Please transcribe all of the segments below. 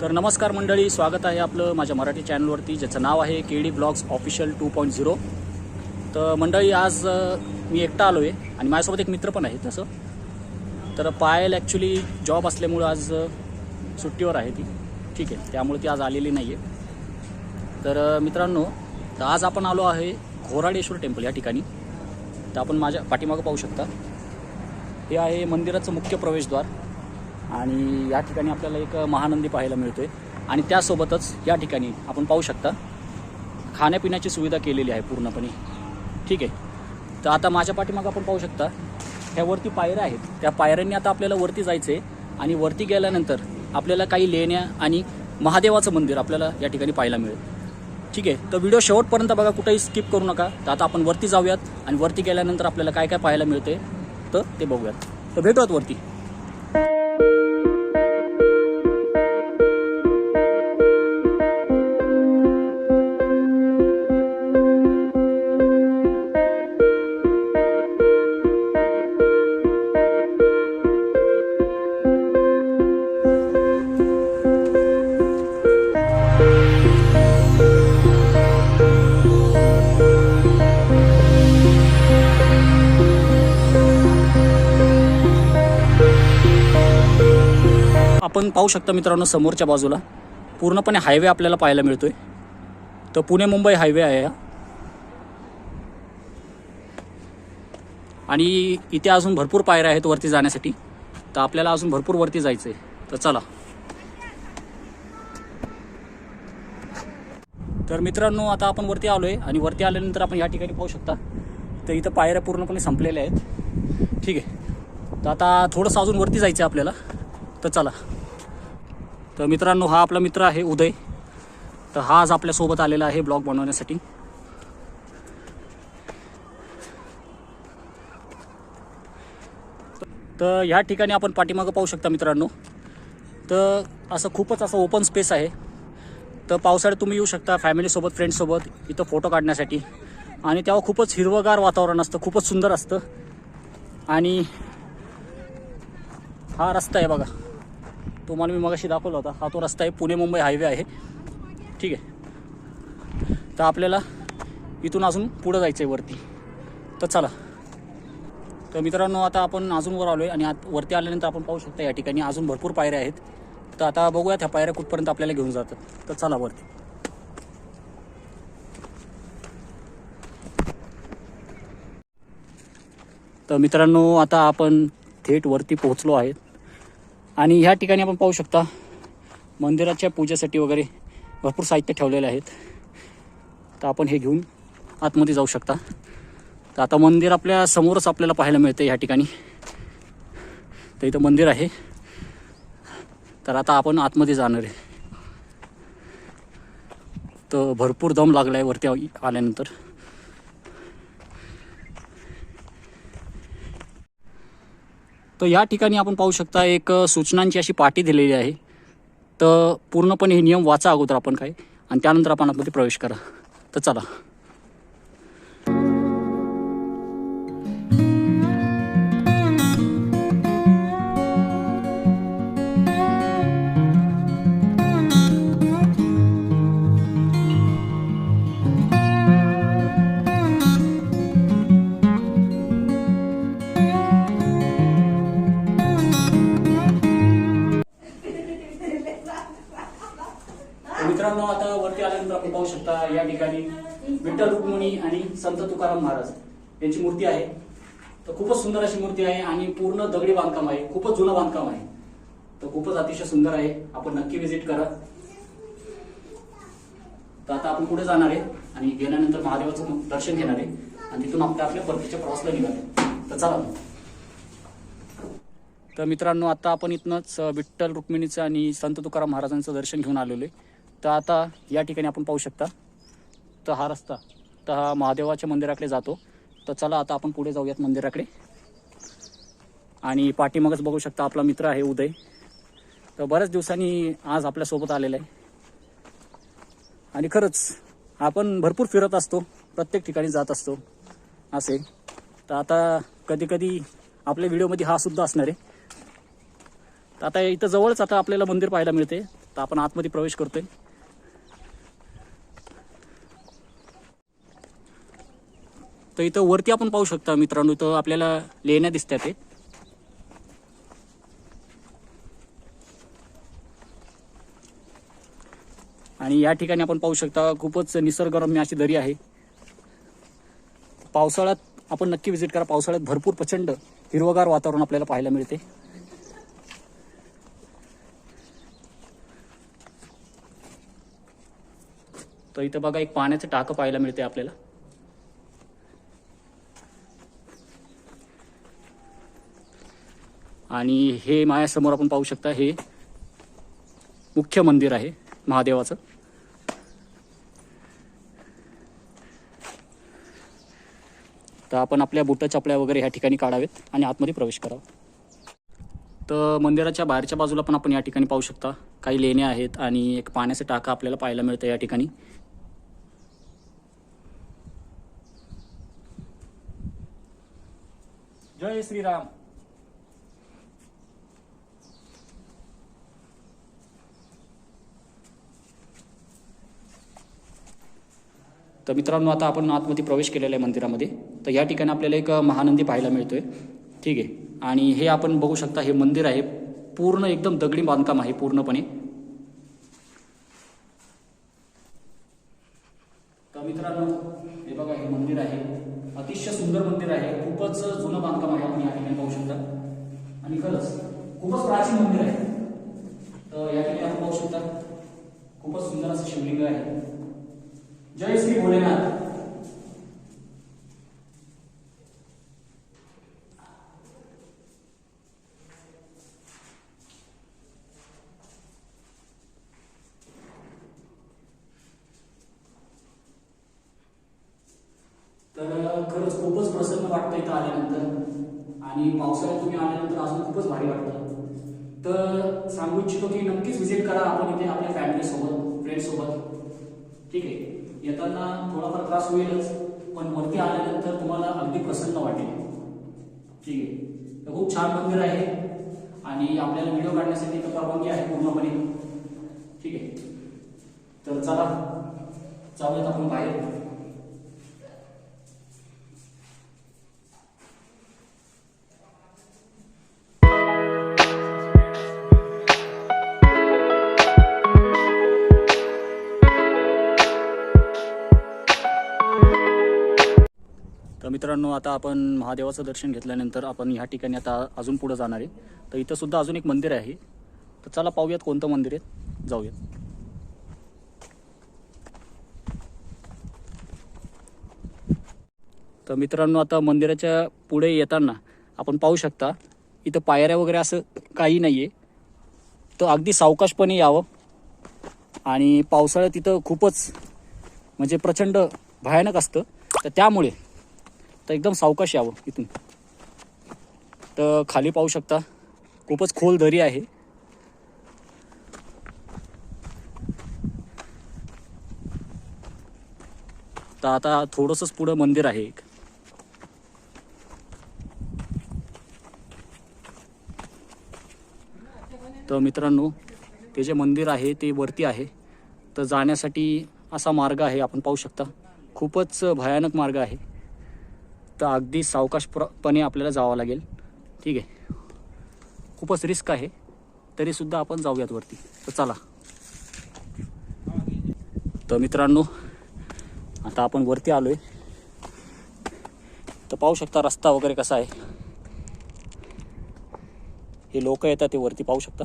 तर नमस्कार मंडळी स्वागत आहे आपलं माझ्या मराठी चॅनलवरती ज्याचं नाव आहे K D blogs official two point zero. तर मंडळी आज मी एकटा आलो आहे आणि माझ्यासोबत एक मित्र पण आहे तसं तर पायल ॲक्च्युली जॉब असल्यामुळं आज सुट्टीवर आहे ती. ठीक आहे त्यामुळे ती आज आलेली नाही आहे तर मित्रांनो तर आज आपण आलो आहे घोराडेश्वर टेम्पल या ठिकाणी. तर आपण माझ्या पाठीमागं पाहू शकता. हे आहे मंदिराचं मुख्य प्रवेशद्वार. आणि या ठिकाणी आपल्याला एक महानंदी पाहायला मिळतोय. आणि त्यासोबतच या ठिकाणी आपण पाहू शकता खाण्यापिण्याची सुविधा केलेली आहे पूर्णपणे. ठीक आहे. तर आता माझ्या पाठीमागं आपण पाहू शकता ह्यावरती पायऱ्या आहेत. त्या पायऱ्यांनी आता आपल्याला वरती जायचं आहे आणि वरती गेल्यानंतर आपल्याला काही लेण्या आणि महादेवाचं मंदिर आपल्याला या ठिकाणी पाहायला मिळेल. ठीक आहे. तर व्हिडिओ शेवटपर्यंत बघा कुठेही स्किप करू नका. तर आता आपण वरती जाऊयात आणि वरती गेल्यानंतर आपल्याला काय काय पाहायला मिळते तर ते बघूयात. तर भेटूयात वरती. पाहू शकता मित्रांनो समोरच्या बाजूला. पूर्णपणे हायवे आपल्याला पाहायला मिळतो आहे तर पुणे मुंबई हायवे आहे हा. आणि इथे अजून भरपूर पायऱ्या आहेत वरती जाण्यासाठी. तर आपल्याला अजून भरपूर वरती जायचं आहे तर चला. तर मित्रांनो आता आपण वरती आलो आहे आणि वरती आल्यानंतर आपण या ठिकाणी पाहू शकता. तर इथं पायऱ्या पूर्णपणे संपलेल्या आहेत. ठीक आहे. तर आता थोडंसं अजून वरती जायचं आहे आपल्याला. तर चला. तर मित्रांनो हा आपला मित्र आहे उदय. तर हा आज आपल्यासोबत आलेला आहे ब्लॉग बनवण्यासाठी. तर ह्या ठिकाणी आपण पाठीमागं पाहू शकता मित्रांनो. तर असं खूपच असं ओपन स्पेस आहे. तर पावसाळ्यात तुम्ही येऊ शकता फॅमिलीसोबत फ्रेंड्ससोबत इथं फोटो काढण्यासाठी. आणि तेव्हा खूपच हिरवगार वातावरण असतं खूपच सुंदर असतं. आणि हा रस्ता आहे बघा. तुम्हाला मी मगाशी दाखवला होता. हा तो रस्ता आहे. पुणे मुंबई हायवे आहे. ठीक आहे. तर आपल्याला इथून अजून पुढं जायचं आहे वरती. तर चला. तर मित्रांनो आता आपण अजून वर आलो आहे आणि आत वरती आल्यानंतर आपण पाहू शकता या ठिकाणी अजून भरपूर पायऱ्या आहेत. तर आता बघूया त्या पायऱ्या कुठपर्यंत आपल्याला घेऊन जातात. तर चला वरती. तर मित्रांनो आता आपण थेट वरती पोहोचलो आहेत आणि ह्या ठिकाणी आपण पाहू शकता मंदिराच्या पूजेसाठी वगैरे भरपूर साहित्य ठेवलेले आहेत. तर आपण हे घेऊन आतमध्ये जाऊ शकता. तर आता मंदिर आपल्या समोरच आपल्याला पाहायला मिळतं ह्या ठिकाणी. तर इथं मंदिर आहे. तर आता आपण आतमध्ये जाणार आहे. तर भरपूर दम लागला आहे वरती आल्यानंतर. तर या ठिकाणी आपण पाहू शकता एक सूचनांची अशी पाटी दिलेली आहे. तर पूर्णपणे हे नियम वाचा अगोदर आपण काय आणि त्यानंतर आपण आतमध्ये प्रवेश करा. तर चला. तुकाराम महाराज यांची मूर्ती आहे. तर खूपच सुंदर अशी मूर्ती आहे आणि पूर्ण दगडी बांधकाम आहे. खूपच जुनं बांधकाम आहे. तर खूपच अतिशय सुंदर आहे. आपण नक्की व्हिजिट करा. तर आता आपण पुढे जाणार आहे आणि गेल्यानंतर महादेवाचं दर्शन घेणार आहे. आणि तिथून आपल्या आपल्या परतीच्या प्रवासला निघाले तर चला तर मित्रांनो आता आपण इथनंच विठ्ठल रुक्मिणीचं आणि संत तुकाराम महाराजांचं दर्शन घेऊन आलेलो आहे. तर आता या ठिकाणी आपण पाहू शकता. तर हा रस्ता. तर हा महादेवाच्या मंदिराकडे जातो. तर चला आता आपण पुढे जाऊयात मंदिराकडे. आणि पाठीमागच बघू शकता आपला मित्र आहे उदय. तर बऱ्याच दिवसांनी आज आपल्यासोबत आलेला आहे. आणि खरंच आपण भरपूर फिरत असतो. प्रत्येक ठिकाणी जात असतो. असे. तर आता कधी कधी आपल्या व्हिडिओमध्ये हा सुद्धा असणार आहे. तर आता इथं जवळच आता आपल्याला मंदिर पाहायला मिळते. तर आपण आतमध्ये प्रवेश करतोय. तर इथं वरती आपण पाहू शकता मित्रांनो इथं आपल्याला लेण्या दिसतात ते आणि या ठिकाणी आपण पाहू शकता खूपच निसर्गरम्य अशी दरी आहे. पावसाळ्यात आपण नक्की व्हिजिट करा पावसाळ्यात भरपूर प्रचंड हिरवगार वातावरण आपल्याला पाहायला मिळते. तर इथं बघा एक पाण्याचं टाकं पाहायला मिळते आपल्याला. आणि हे माझ्यासमोर आपण पाहू शकता हे मुख्य मंदिर आहे महादेवाचं. तर आपण आपल्या बुटा चपल्या वगैरे ह्या ठिकाणी काढावेत आणि आतमध्ये प्रवेश करावा. तर मंदिराच्या बाहेरच्या बाजूला पण आपण या ठिकाणी पाहू शकता काही लेण्या आहेत आणि एक पाण्याचं टाका आपल्याला पाहायला मिळतं या ठिकाणी. जय श्रीराम. तर मित्रांनो आता आपण आतमध्ये प्रवेश केलेला आहे मंदिरामध्ये. तर या ठिकाणी आपल्याला एक महानंदी पाहायला मिळतो आहे ठीक आहे. आणि हे आपण बघू शकता हे मंदिर आहे. पूर्ण एकदम दगडी बांधकाम आहे पूर्णपणे. तर मित्रांनो हे बघा हे मंदिर आहे. अतिशय सुंदर मंदिर आहे. खूपच जुनं बांधकाम आहे आपण या ठिकाणी पाहू शकता. आणि खरंच खूपच प्राचीन मंदिर आहे. तर या ठिकाणी आपण पाहू शकता खूपच सुंदर असं शिवलिंग आहे. जय श्री भोलेनाथ. तर खरंच खूपच प्रसन्न वाटतं इथं आल्यानंतर. आणि पावसाळ्यात तुम्ही आल्यानंतर अजून खूपच भारी वाटतं. तर सांगू इच्छितो की नक्कीच व्हिजिट करा आपण इथे आपल्या फॅमिली सोबत फ्रेंड सोबत. ठीक आहे? येताना थोडाफार त्रास होईलच पण वरती आल्यानंतर तुम्हाला अगदी प्रसन्न वाटेल. ठीक आहे. खूप छान मंदिर आहे आणि आपल्याला व्हिडिओ काढण्यासाठी तर परवानगी आहे पूर्णपणे. ठीक आहे. तर चला जाऊयात आपण बाहेर. मित्रांनो आता आपण महादेवाचं दर्शन घेतल्यानंतर आपण ह्या ठिकाणी आता अजून पुढे जाणार आहे. तर इथं सुद्धा अजून एक मंदिर आहे. तर चला पाहूयात कोणतं मंदिर आहे. जाऊयात. तर मित्रांनो आता मंदिराच्या पुढे येताना आपण पाहू शकता इथं पायऱ्या वगैरे असं काही नाही आहे तर अगदी सावकाशपणे यावं. आणि पावसाळ्यात तिथं खूपच म्हणजे प्रचंड भयानक असतं. तर त्यामुळे तर एकदम सावकाश यावं इथून. तर खाली पाहू शकता खूपच खोल दरी आहे. तर आता थोडंसंच पुढं मंदिर आहे एक. तर मित्रांनो ते जे मंदिर आहे ते वरती आहे. तर जाण्यासाठी असा मार्ग आहे आपण पाहू शकता. खूपच भयानक मार्ग आहे. तर अगदी सावकाशपणे आपल्याला जावं लागेल. ठीक आहे. खूपच रिस्क आहे. तरीसुद्धा आपण जाऊयात वरती. तर चला. तर मित्रांनो आता आपण वरती आलो आहे तर पाहू शकता रस्ता वगैरे कसा आहे. हे लोक येतात ते वरती पाहू शकता.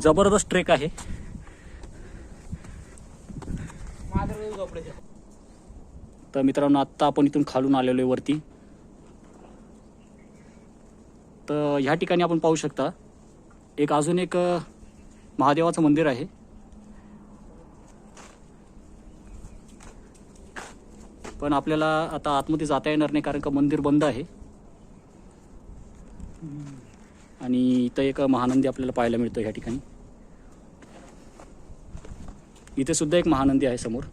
जबरदस्त ट्रेक आहे. तर मित्रांनो आत्ता आपण इथून खालून आलेलो आहे वरती. तर ह्या ठिकाणी आपण पाहू शकता एक अजून एक महादेवाचं मंदिर आहे. पण आपल्याला आता आतमध्ये जाता येणार नाही कारण का मंदिर बंद आहे. आणि इथं एक महानंदी आपल्याला पाहायला मिळतो ह्या ठिकाणी. इथे सुद्धा एक महानंदी आहे समोर.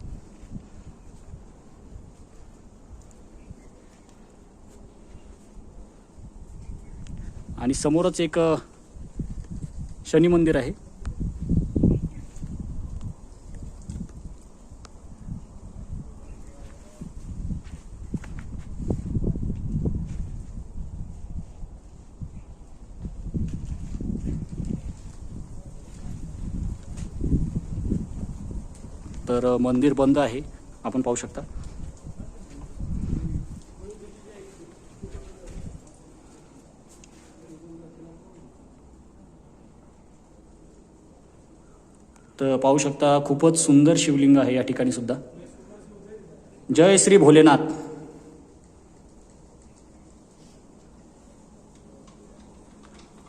आणि समोरच एक शनी मंदिर आहे. तर मंदिर बंद आहे. आपण पाहू शकता. तर पाहू शकता खूपच सुंदर शिवलिंग आहे या ठिकाणी सुद्धा. जय श्री भोलेनाथ.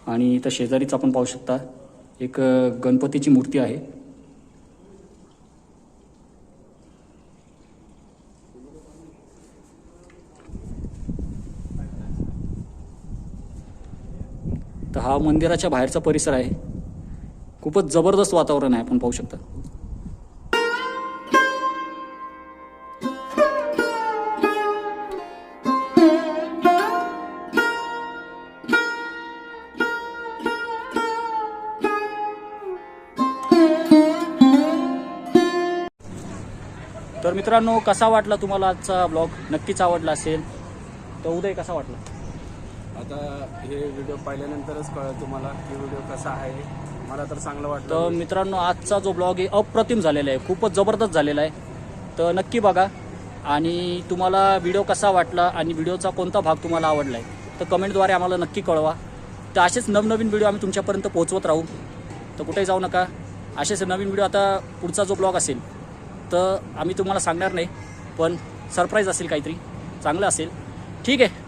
आणि इथं शेजारीच आपण पाहू शकता एक गणपतीची मूर्ती आहे. तर हा मंदिराच्या बाहेरचा परिसर आहे. खूपच जबरदस्त वातावरण आहे आपण पाहू शकता. तर मित्रांनो कसा वाटला तुम्हाला आजचा ब्लॉग नक्कीच आवडला असेल. तर उदय कसा वाटला? आता हे व्हिडिओ पाहिल्यानंतरच कळलं तुम्हाला की व्हिडिओ कसा आहे. मला तर चांगलं तर वाटलं मित्रांनो आजचा जो ब्लॉग आहे अप्रतिम झालेला आहे. खूपच जबरदस्त झालेला आहे. तर नक्की बघा. आणि तुम्हाला व्हिडिओ कसा वाटला आणि व्हिडिओचा कोणता भाग तुम्हाला आवडला आहे तर कमेंटद्वारे आम्हाला नक्की कळवा. तर असेच नवनवीन व्हिडिओ आम्ही तुमच्यापर्यंत पोहोचवत राहू. तर कुठेही जाऊ नका. असेच नवीन व्हिडिओ आता पुढचा जो ब्लॉग असेल तर आम्ही तुम्हाला सांगणार नाही पण सरप्राईज असेल काहीतरी. चांगलं असेल. ठीक आहे.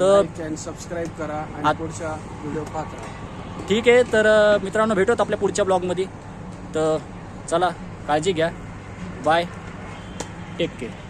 तर- सबस्क्राईब करा आणि आत- पुढच्या व्हिडिओ पाहत राहा. ठीक आहे तर मित्रांनो भेटूत आपल्या पुढच्या ब्लॉगमध्ये. तर चला काळजी घ्या. Bye take care